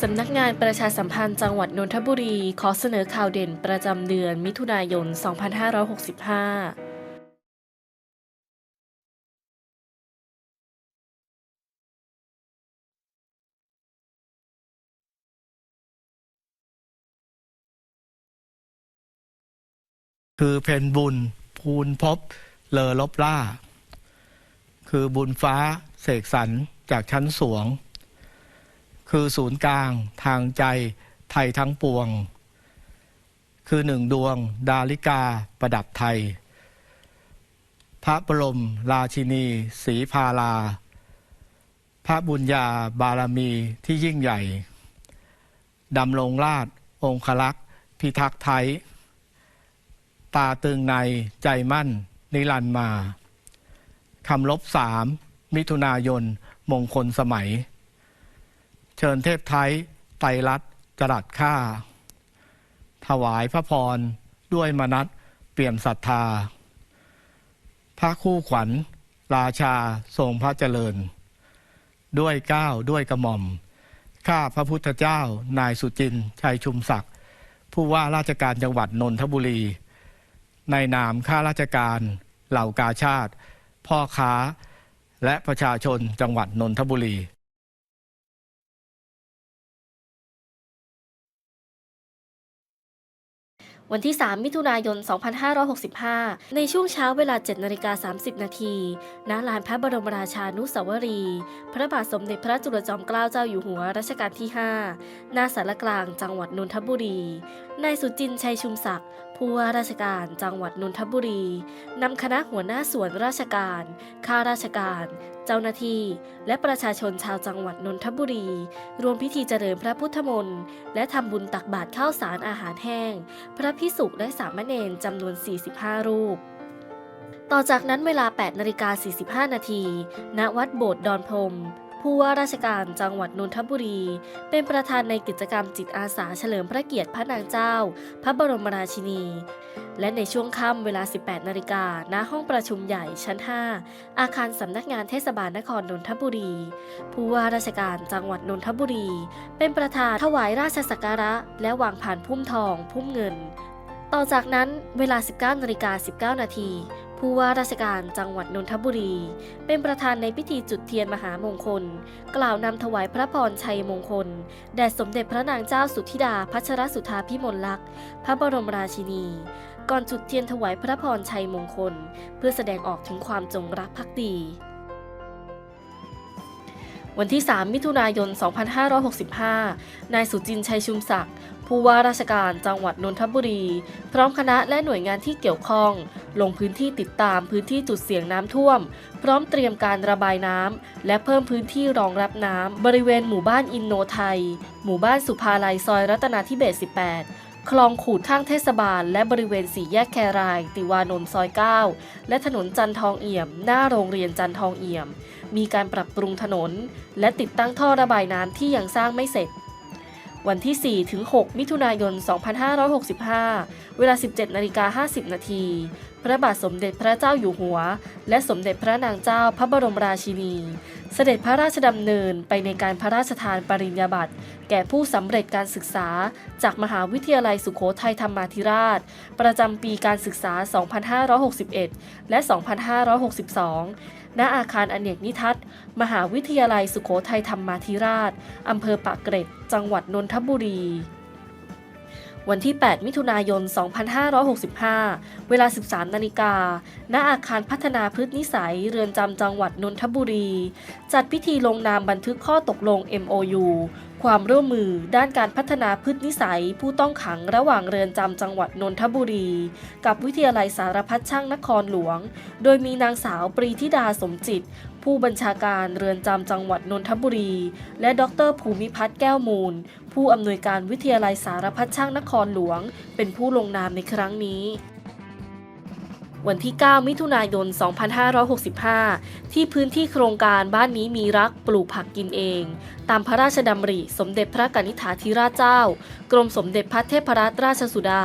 สำนักงานประชาสัมพันธ์จังหวัดนนทบุรี ขอเสนอข่าวเด่นประจำเดือนมิถุนายน 2565คือเพนบุญภูนพบเลอลบล่า คือบุญฟ้าเสกสรร จากชั้นสวง คือศูนย์กลางทางใจไทยทั้งปวง คือหนึ่งดวง ดาลิกาประดับไทย พระบรมราชินีศรีพาลา พระบุญญาบารมีที่ยิ่งใหญ่ดำรงราช องคลักษ์พิทักษ์ไทย ตาตึงในใจมั่น นิรันมาคำลบสามมิถุนายน มงคลสมัย เชิญเทพไทยไตรัตน์จรัสค่าถวายพระพรด้วยมนัตเปี่ยมศรัทธา พระคู่ขวัญ ราชาทรงพระเจริญ ด้วยเก้าวด้วยกระหม่อม ข้าพระพุทธเจ้านายสุจินชัยชุมศักดิ์ผู้ว่าราชการจังหวัดนนทบุรี ในนามข้าราชการเหล่ากาชาติ พ่อค้า และประชาชนจังหวัดนนทบุรีวันที่ 3 มิถุนายน 2565 ในช่วงเช้าเวลา 7นาฬิกา30 นาที ณ ลานพระบรมราชานุสาวรีย์พระบาทสมเด็จพระจุลจอมเกล้าเจ้าอยู่หัวรัชกาลที่5ณสารกลางจังหวัดนนทบุรี นายสุจินชัยชุมศักดิ์ ผู้ว่าราชการจังหวัดนนทบุรีนำคณะหัวหน้าส่วนราชการข้าราชการ เจ้าหน้าที่ และประชาชนชาวจังหวัดนนทบุรี รวมพิธีเจริญพระพุทธมนต์และทำบุญตักบาตรข้าวสารอาหารแห้ง พระพิสุและสามเณรจำนวน 45 รูปต่อจากนั้นเวลา 8 นาฬิกา 45 นาที ณ วัดโบสถ์ดอนพรม ผู้ว่าราชการจังหวัดนนทบุรี เป็นประธานในกิจกรรมจิตอาสาเฉลิมพระเกียรติพระนางเจ้า พระบรมราชินี และในช่วงค่ำเวลา 18 นาฬิกาณห้องประชุมใหญ่ชั้น 5 อาคารสำนักงานเทศบาลนครนนทบุรี ผู้ว่าราชการจังหวัดนนทบุรี เป็นประธานถวายราชสักการะ และวางผ่านพุ่มทอง พุ่มเงิน ต่อจากนั้นเวลา 19นาฬิกา19 นาที ผู้ว่าราชการจังหวัดนนทบุรี เป็นประธานในพิธีจุดเทียนมหามงคล กล่าวนำถวายพระพรชัยมงคล แด่สมเด็จพระนางเจ้าสุธิดาพัชรสุธาพิมลลักษณ์พระบรมราชินี ก่อนจุดเทียนถวายพระพรชัยมงคล เพื่อแสดงออกถึงความจงรักภักดี วันที่ 3 มิถุนายน 2565 นายสุจินชัยชุมศักดิ์ผู้ว่าราชการจังหวัดนนทบุรี พร้อมคณะและหน่วยงานที่เกี่ยวข้อง ลงพื้นที่ติดตามพื้นที่จุดเสี่ยงน้ำท่วม พร้อมเตรียมการระบายน้ำและเพิ่มพื้นที่รองรับน้ำบริเวณหมู่บ้านอินโนไทย หมู่บ้านสุภาลัยซอยรัตนาธิเบศ18คลองขูดข้างเทศบาล และบริเวณสี่แยกแคราย ติวานนท์ซอย 9 และถนนจันทองเอี่ยม หน้าโรงเรียนจันทองเอี่ยม มีการปรับปรุงถนน และติดตั้งท่อระบายน้ำที่ยังสร้างไม่เสร็จ วันที่ 4 ถึง 6 มิถุนายน 2565 เวลา 17นาฬิกา50 นาที พระบาทสมเด็จพระเจ้าอยู่หัว และสมเด็จพระนางเจ้าพระบรมราชินี เสด็จพระราชดำเนินไปในการพระราชทานปริญญาบัตรแก่ผู้สำเร็จการศึกษาจากมหาวิทยาลัยสุโขทัยธรรมาธิราช ประจำปีการศึกษา 2561 และ 2562 ณอาคารอเนกนิทัศน์ มหาวิทยาลัยสุโขทัยธรรมาธิราช อำเภอปากเกร็ด จังหวัดนนทบุรี วันที่ 8 มิถุนายน 2565 เวลา 13 นาฬิกา ณ อาคารพัฒนาพฤตินิสัย เรือนจำจังหวัดนนทบุรี จัดพิธีลงนามบันทึกข้อตกลง MOU ความร่วมมือด้านการพัฒนาพฤตินิสัย ผู้ต้องขังระหว่างเรือนจำจังหวัดนนทบุรี กับวิทยาลัยสารพัดช่างนครหลวง โดยมีนางสาวปรีธิดาสมจิต ผู้บัญชาการเรือนจำจังหวัดนนทบุรี และดรภูมิพัฒน์แก้วมูล ผู้อำนวยการวิทยาลัยสารพัดช่างนครหลวง เป็นผู้ลงนามในครั้งนี้ วันที่ 9 มิถุนายน 2565 ที่พื้นที่โครงการบ้านนี้มีรักปลูกผักกินเอง ตามพระราชดำริ สมเด็จพระกนิษฐาธิราชเจ้า กรมสมเด็จพระเทพรัตนราชสุดา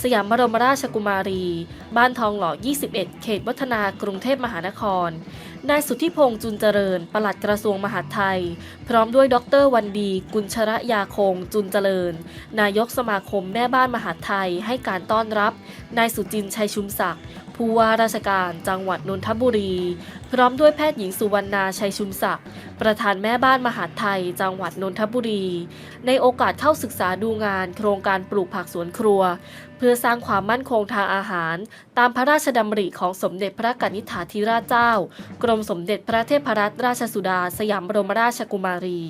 สยามบรมราชกุมารี บ้านทองหล่อ 21 เขตวัฒนากรุงเทพมหานคร นายสุทธิพงษ์จุนเจริญ ปลัดกระทรวงมหาดไทย พร้อมด้วยดรวันดี กุลชรยาคง จุนเจริญ นายกสมาคมแม่บ้านมหาดไทยให้การต้อนรับ นายสุจินชัยชุมศักดิ์ ผู้ว่าราชการจังหวัดนนทบุรี พร้อมด้วยแพทย์หญิงสุวรรณาชัยชุมศักดิ์ประธานแม่บ้านมหาไทย จังหวัดนนทบุรี ในโอกาสเข้าศึกษาดูงาน โครงการปลูกผักสวนครัว เพื่อสร้างความมั่นคงทางอาหาร ตามพระราชดำริของสมเด็จพระกนิษฐาธิราชเจ้า กรมสมเด็จพระเทพรัตนราชสุดา สยามบรมราชกุมารี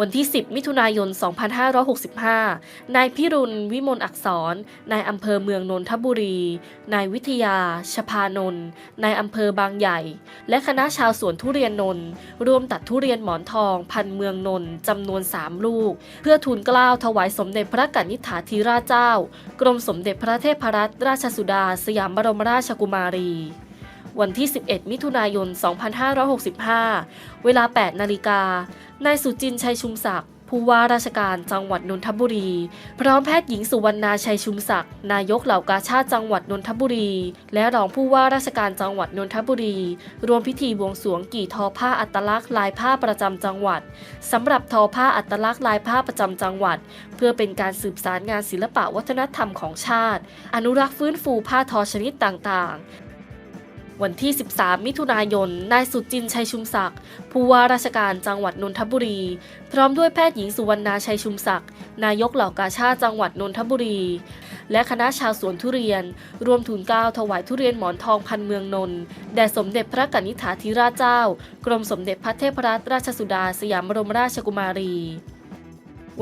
วันที่ 10 มิถุนายน 2565 นายพิรุณ วิมลอักษร นายอำเภอเมืองนนทบุรี นายวิทยา ชพานนท์นายอำเภอบางใหญ่ และคณะชาวสวนทุเรียนนนท์ร่วมตัดทุเรียนหมอนทอง พันเมืองนนท์จำนวน 3 ลูก เพื่อทูลเกล้าถวายสมเด็จพระกนิษฐาธิราชเจ้า กรมสมเด็จพระเทพรัตนราชสุดา สยามบรมราชกุมารี วันที่ 11 มิถุนายน 2565 เวลา 8 นาฬิกา นายสุจินชัยชุมศักดิ์ผู้ว่าราชการจังหวัดนนทบุรี พร้อมแพทย์หญิงสุวรรณาชัยชุมศักดิ์นายกเหล่ากาชาติจังหวัดนนทบุรี และรองผู้ว่าราชการจังหวัดนนทบุรี รวมพิธีบวงสรวงกี่ทอผ้าอัตลักษณ์ลายผ้าประจำจังหวัดสำหรับทอผ้าอัตลักษณ์ลายผ้าประจำจังหวัด เพื่อเป็นการสืบสารงานศิลปะวัฒนธรรมของชาติ อนุรักษ์ฟื้นฟูผ้าทอชนิดต่างๆ วันที่ 13 มิถุนายน นายสุจินชัยชุมศักดิ์ผู้ว่าราชการจังหวัดนนทบุรี พร้อมด้วยแพทย์หญิงสุวรรณาชัยชุมศักดิ์นายกเหล่ากาชาติจังหวัดนนทบุรี และคณะชาวสวนทุเรียน รวมทุนเกล้าถวายทุเรียนหมอนทองพันเมืองนนท์แด่สมเด็จพระกนิษฐาธิราชเจ้า กรมสมเด็จพระเทพรัตนราชสุดาสยามบรมราชกุมารี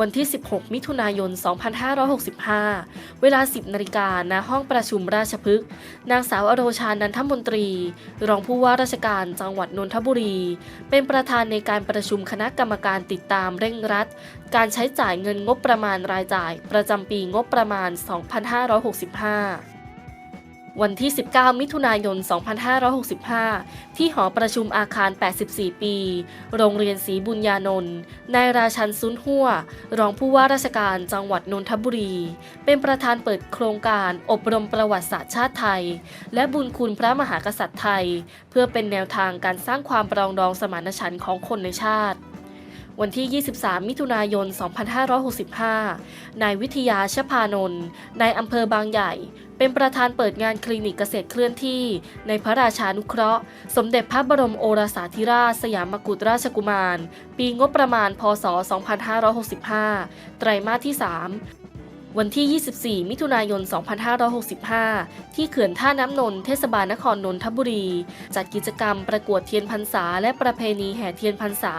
วันที่ 16 มิถุนายน 2565 เวลา 10 นาฬิกาณห้องประชุมราชพฤกษ์ นางสาวอโรชานันทมนตรี รองผู้ว่าราชการจังหวัดนนทบุรี เป็นประธานในการประชุมคณะกรรมการติดตามเร่งรัด การใช้จ่ายเงินงบประมาณรายจ่าย ประจำปีงบประมาณ 2565 วันที่ 19 มิถุนายน 2565 ที่หอประชุมอาคาร 84 ปี โรงเรียนศรีบุญญานนท์ นายราชันซุนหัว รองผู้ว่าราชการจังหวัดนนทบุรี เป็นประธานเปิดโครงการอบรมประวัติศาสตร์ชาติไทย และบุญคุณพระมหากษัตริย์ไทย เพื่อเป็นแนวทางการสร้างความปรองดองสมานฉันท์ของคนในชาติ วันที่ 23 มิถุนายน 2565 นายวิทยาชพานนท์นายอำเภอบางใหญ่ เป็นประธานเปิดงานคลินิกเกษตรเคลื่อนที่ ในพระราชานุเคราะห์ สมเด็จพระบรมโอรสาธิราช สยามกุฎราชกุมาร ปีงบประมาณ พศ 2565 ไตรมาสที่ 3 วันที่ 24 มิถุนายน 2565 ที่เขื่อนท่าน้ำนนท์เทศบาลนครนนทบุรี จัดกิจกรรมประกวดเทียนพรรษา และประเพณีแห่เทียนพรรษา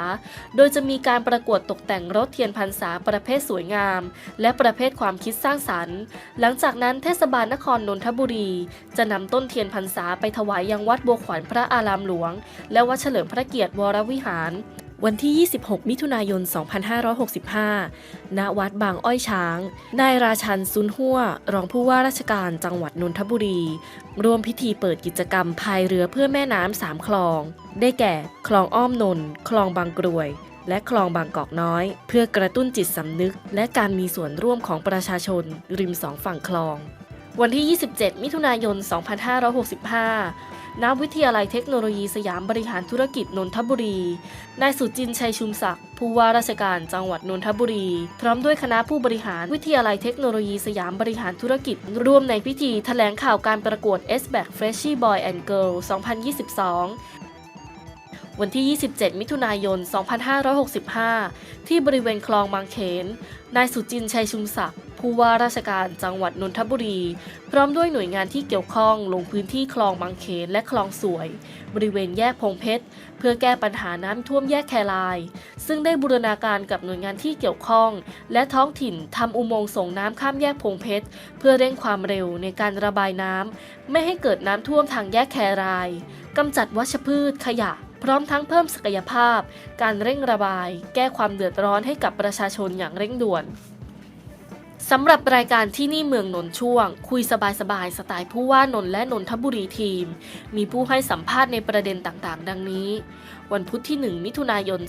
โดยจะมีการประกวดตกแต่งรถเทียนพรรษาประเภทสวยงาม และประเภทความคิดสร้างสรรค์ หลังจากนั้นเทศบาลนครนนทบุรี จะนำต้นเทียนพรรษาไปถวายยังวัดบัวขวัญพระอารามหลวง และวัดเฉลิมพระเกียรติวรวิหาร วันที่ 26 มิถุนายน 2565 ณ วัดบางอ้อยช้าง นายราชันซุนหัวรองผู้ว่าราชการจังหวัดนนทบุรี ร่วมพิธีเปิดกิจกรรมพายเรือเพื่อแม่น้ำสามคลอง ได้แก่ คลองอ้อมนนท์คลองบางกรวย และคลองบางกอกน้อย เพื่อกระตุ้นจิตสำนึก และการมีส่วนร่วมของประชาชน ริมสองฝั่งคลองวันที่ 27 มิถุนายน 2565 ณวิทยาลัยเทคโนโลยีสยามบริหารธุรกิจนนทบุรี นายสุจินชัยชุมศักดิ์ผู้ว่าราชการจังหวัดนนทบุรี พร้อมด้วยคณะผู้บริหารวิทยาลัยเทคโนโลยีสยามบริหารธุรกิจ ร่วมในพิธีแถลงข่าวการประกวด s b a c Freshie Boy and Girl 2022วันที่ 27 มิถุนายน 2565 ที่บริเวณคลองบางเขน นายสุจินชัยชุมศักดิ์ ผู้ว่าราชการจังหวัดนนทบุรี พร้อมด้วยหน่วยงานที่เกี่ยวข้องลงพื้นที่คลองบางเขนและคลองสวย บริเวณแยกพงเพชร เพื่อแก้ปัญหาน้ำท่วมแยกแคราย ซึ่งได้บูรณาการกับหน่วยงานที่เกี่ยวข้อง และท้องถิ่นทำอุโมงค์ส่งน้ำข้ามแยกพงเพชร เพื่อเร่งความเร็วในการระบายน้ำไม่ให้เกิดน้ำท่วมทางแยกแครายกำจัดวัชพืชขยะพร้อมทั้งเพิ่มศักยภาพ การเร่งระบาย แก้ความเดือดร้อนให้กับประชาชนอย่างเร่งด่วน สำหรับรายการที่นี่เมืองนนท์ช่วง คุยสบายๆสไตล์ผู้ว่านนท์และนนทบุรีทีม มีผู้ให้สัมภาษณ์ในประเด็นต่างๆ ดังนี้ วันพุธที่ 1 มิถุนายน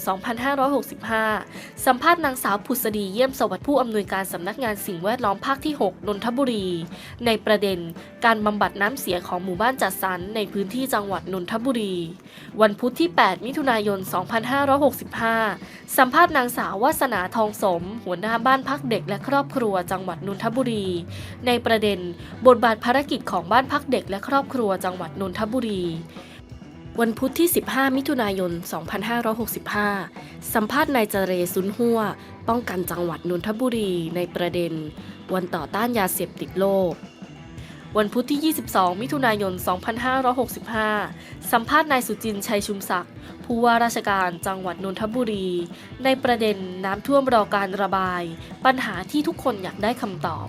2565 สัมภาษณ์นางสาวผุษดีเยี่ยมสวัสดิ์ผู้อำนวยการสำนักงานสิ่งแวดล้อมภาคที่ 6 นนทบุรี ในประเด็นการบำบัดน้ำเสียของหมู่บ้านจัดสรรในพื้นที่จังหวัดนนทบุรี วันพุธที่ 8 มิถุนายน 2565 สัมภาษณ์นางสาววาสนาทองสม หัวหน้าบ้านพักเด็กและครอบครัวจังหวัดนนทบุรี ในประเด็นบทบาทภารกิจของบ้านพักเด็กและครอบครัวจังหวัดนนทบุรี วันพุธที่ 15 มิถุนายน 2565 สัมภาษณ์นายเจเรซุนหัว ป้องกันจังหวัดนนทบุรีในประเด็น วันต่อต้านยาเสพติดโลก วันพุธที่ 22 มิถุนายน 2565 สัมภาษณ์นายสุจินชัยชุมศักดิ์ผู้ว่าราชการจังหวัดนนทบุรี ในประเด็นน้ำท่วมรอการระบาย ปัญหาที่ทุกคนอยากได้คำตอบ